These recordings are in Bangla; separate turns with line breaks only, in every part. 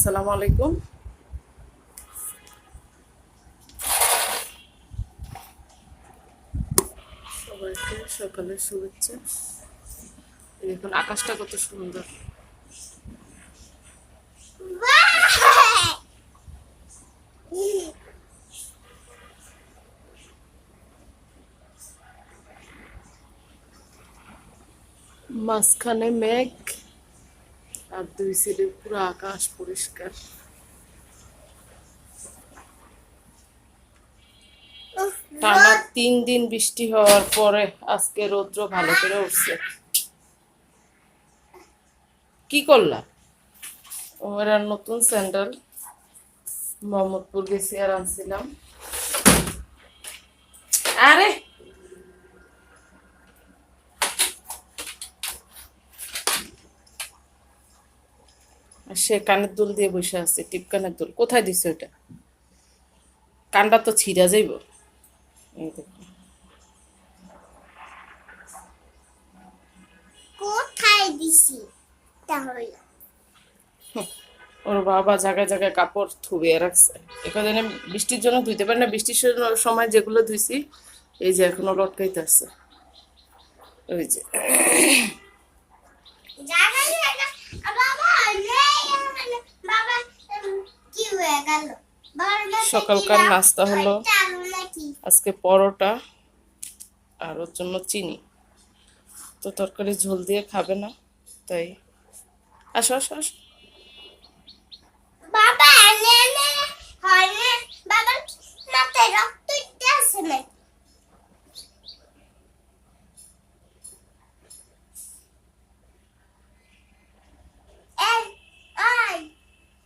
আসসালামু আলাইকুম। সবাইকে সকালের শুভেচ্ছা। দেখুন আকাশটা কত সুন্দর। মাঝখানে মেঘ। আর দুই সাইডে পুরো আকাশ পরিষ্কার। টানা তিন দিন বৃষ্টি হওয়ার পরে আজকে রৌদ্র ভালো করে উঠছে। কি করলা? ওরা নতুন স্যান্ডেল। মোহাম্মদপুর গেছি আর আনছিলাম। আরে! আর সে কানের দুল দিয়ে বসে আছে টিপ কানের দুল। কোথায় দিছে ওটা কানটা তো ছিঁড়া যাইব।
কোথায় দিছি? তাহলে।
ওর বাবা জায়গায় জায়গায় কাপড় থুবিয়ে রাখছে। এখানে বৃষ্টির জন্য ধুইতে পারে না। বৃষ্টির সময় যেগুলো ধুইছি এই যে এখনও লটকাইতে আছে। ওই যে
জানা যায় না বাবা নেই এখানে। বাবা উম, কি হয়ে গেল বাবার মাথায়
সকালকার নাস্তা হলো আজকে পরোটা আর ওর জন্য চিনি। তো তরকারি ঝোল দিয়ে খাবে না তাই। আসো আসো আসো।
বাবা মাথায় রক্ত আছে এই, ওই,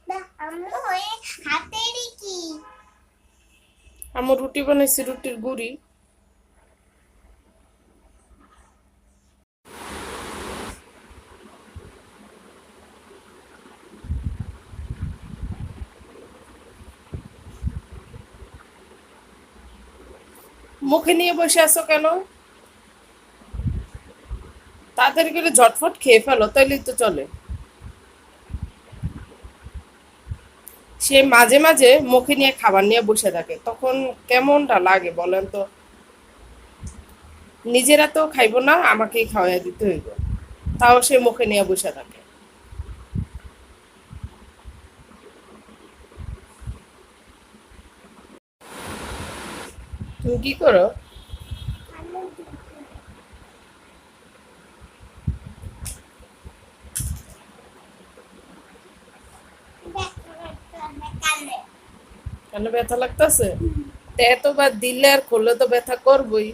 বা- আম্মু, এ হাতেরই কি
আমার রুটি বানাইছি রুটির গুড়ি মুখে নিয়ে বসে আছো কেন তাড়াতাড়ি করে ঝটফট খেয়ে ফেলো তাইলেই তো চলে সে মাঝে মাঝে মুখে নিয়ে খাবার নিয়ে বসে থাকে। তখন কেমনটা লাগে বলেন তো? নিজেরা তো খাইবো না, আমাকেই খাওয়াই দিতে হইব। তাও সে মুখে নিয়ে বসে থাকে। তুমি কি করো? কেন ব্যথা লাগতেছে? এত বার দিলে আর করলে তো ব্যথা করবই।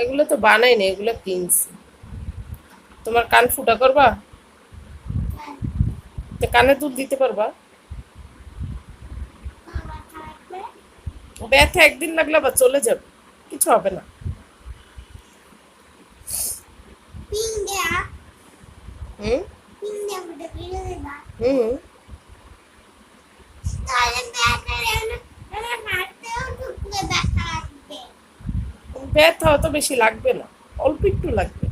এগুলো তো বানাই না, এগুলো কিনছি। তোমার কান ফুটা করবা? তো কানে দুধ দিতে পারবা? ব্যথা একদিন লাগলে আবার চলে যাবে, কিছু হবে না। ব্যথা অত বেশি লাগবে না অল্প একটু লাগবে।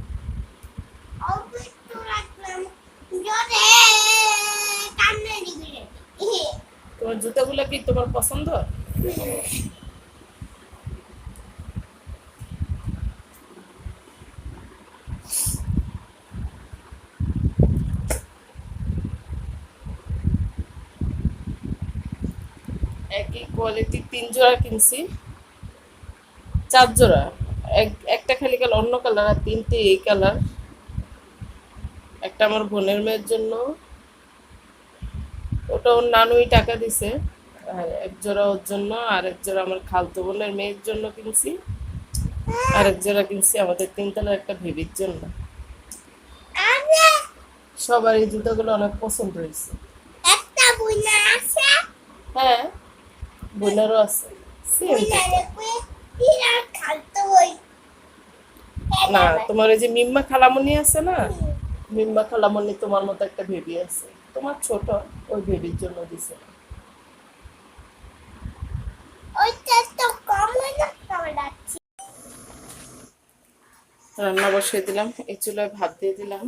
তোমার জুতাগুলো কি তোমার পছন্দ? একই কোয়ালিটির তিন জোড়া কিনছি। চার জোড়া। এক একটা খালি কালার অন্য কালার আর তিনটে এই কালার একটা আমার বোনের মেয়ের জন্য। ওটা ওর নানুই টাকা দিছে। আর এক জোড়া ওর জন্য আর এক জোড়া আমার খালতো বোনের মেয়ের জন্য কিনছি। আর এক জোড়া কিনছি আমাদের তিনতলার একটা ভেবির জন্য। সবার এই জুতোগুলো অনেক পছন্দ হয়েছে। হ্যাঁ। বোনেরও আছে। না তোমার ওই যে মিম্মা খালামণি আছে না? মিম্মা খালামণি তোমার মতো একটা বেবি আছে। তোমার ছোট ওই বেবির জন্য দিছে। রান্না বসিয়ে দিলাম এই চুলায় ভাত দিয়ে দিলাম।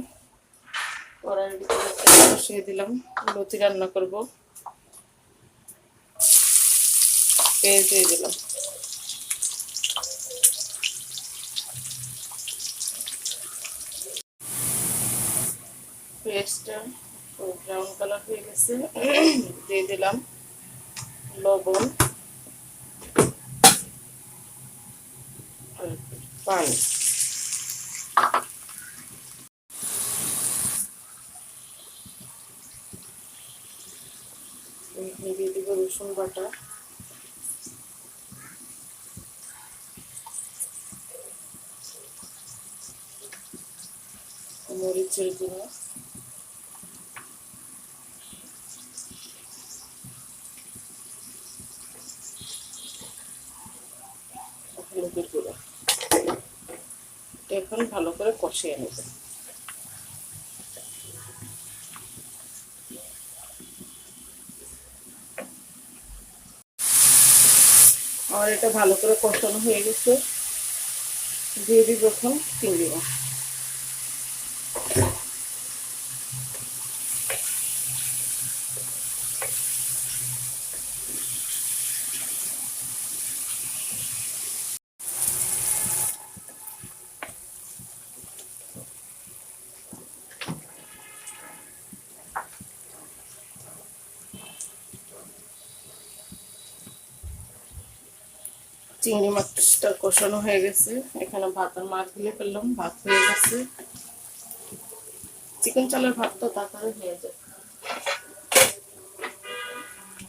কড়াইয়ের ভিতরে বসিয়ে দিলাম। লতি রান্না করব। পেঁয়াজ দিয়ে দিলাম পেঁয়াজটা ব্রাউন কালার হয়ে গেছে। দিয়ে দিলাম লবণ পানি। দিয়ে দিব রসুন বাটা। মরিচের গুঁড়ো হলুদের গুঁড়ো এখন ভালো করে কষিয়ে নেবে আমার এটা ভালো করে কষানো হয়ে গেছে। দিয়ে দিব এখন চিংড়ি মাছ। চিংড়ি মাছটা কষানো হয়ে গেছে। এখানে ভাত আর মাছ দিয়ে ফেললাম, ভাত হয়ে গেছে। চিকেন চালের ভাত তো তাড়াতাড়ি হয়ে যায়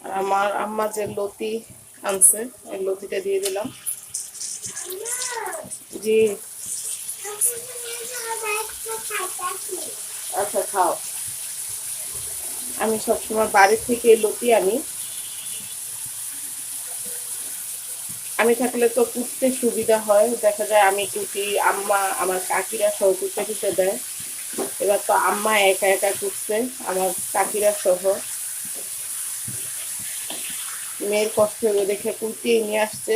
আর আমার আম্মা যে লতি আনছে ওই লতিটা দিয়ে দিলাম। জি। আচ্ছা খাও। আমি সবসময় বাড়ি থেকে লতি আনি। আমি থাকলে তো কুটতে সুবিধা হয়। দেখা যায় আমি কুটি, আম্মা আমার কাকিরা সহ কুটতে কুটতে দেয়। এবার তো আম্মা একা একা কুটছে, আমার কাকিরা সহ। মেয়ের কষ্ট হবে দেখে কুর্তিয়ে নিয়ে আসছে।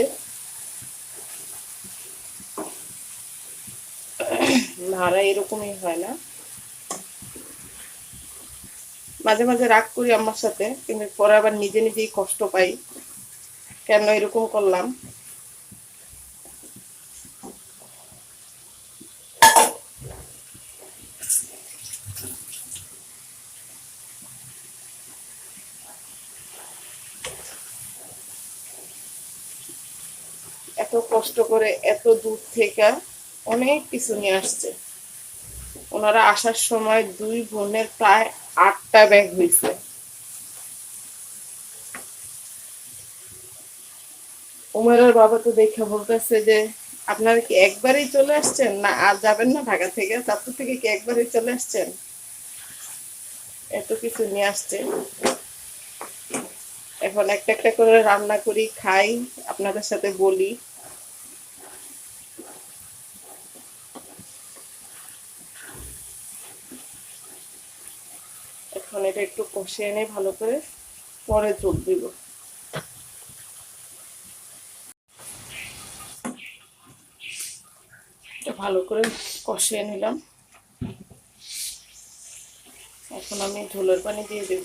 ভাড়া এরকমই হয় না। মাঝে মাঝে রাগ করি আমার সাথে, কিন্তু পরে আবার নিজে নিজেই কষ্ট পাই। কেন এরকম করলাম? কষ্ট করে এত দূর থেকে অনেক কিছু নিয়ে আসছে। ওনারা আসার সময় দুই বোনের প্রায় আটটা ব্যাগ হয়েছে উমেরের বাবা তো দেখে বলতেছে যে, আপনারা কি একবারই চলে আসছেন না আর যাবেন না ঢাকা থেকে? চাঁদপুর থেকে কি একবারই চলে আসছেন? এত কিছু নিয়ে আসছে। এখন একটা একটা করে রান্না করি, খাই, আপনাদের সাথে বলি এখন এটা একটু কষিয়ে এনে ভালো করে পরে যোগ দিব। ভালো করে কষিয়ে নিলাম। এখন আমি ঝোলের পানি দিয়ে দেব।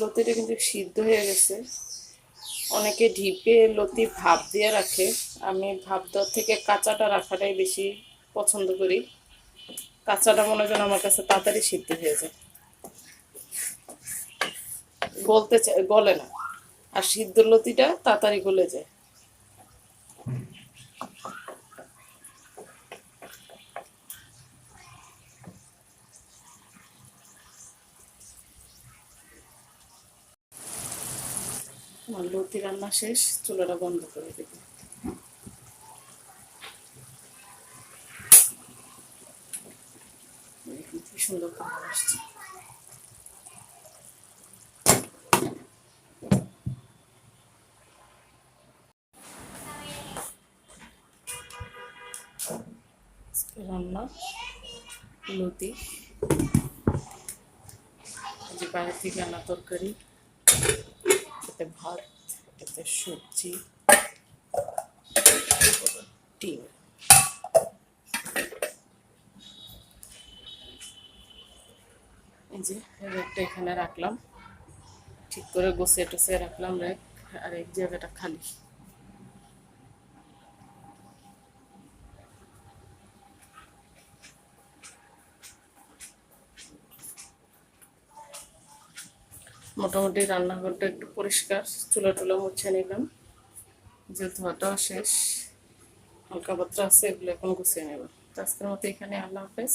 লতিটা কিন্তু সিদ্ধ হয়ে গেছে। অনেকে ঢিপে লতি ভাপ দিয়ে রাখে। আমি ভাপ দেওয়ার থেকে কাঁচাটা রাখাটাই বেশি পছন্দ করি। কাঁচাটা মনে হয় আমার কাছে তাড়াতাড়ি সিদ্ধ হয়ে যায়। গলতে গলে না। আর সিদ্ধ লতিটা তাড়াতাড়ি গলে যায়। আমার লতি রান্না শেষ, চুলাটা বন্ধ করে দেব। দেখুন কি সুন্দর কালার আসছে রান্না লতি যে বাইরে থেকে আনা তরকারি এতে ভাত এতে সবজি ডিম এই যে রেকটা এখানে রাখলাম। ঠিক করে গোছিয়ে টোছিয়ে রাখলাম রেক আর এক জায়গাটা খালি। মোটামুটি রান্নাঘরটা একটু পরিষ্কার, চুলা টুলা মুছে নিলাম। যে ধোয়াটাও শেষ, হালকা পাত্র আছে, এগুলো এখন গুছিয়ে নেব। আজকের মতো এখানে আল্লাহ হাফেজ।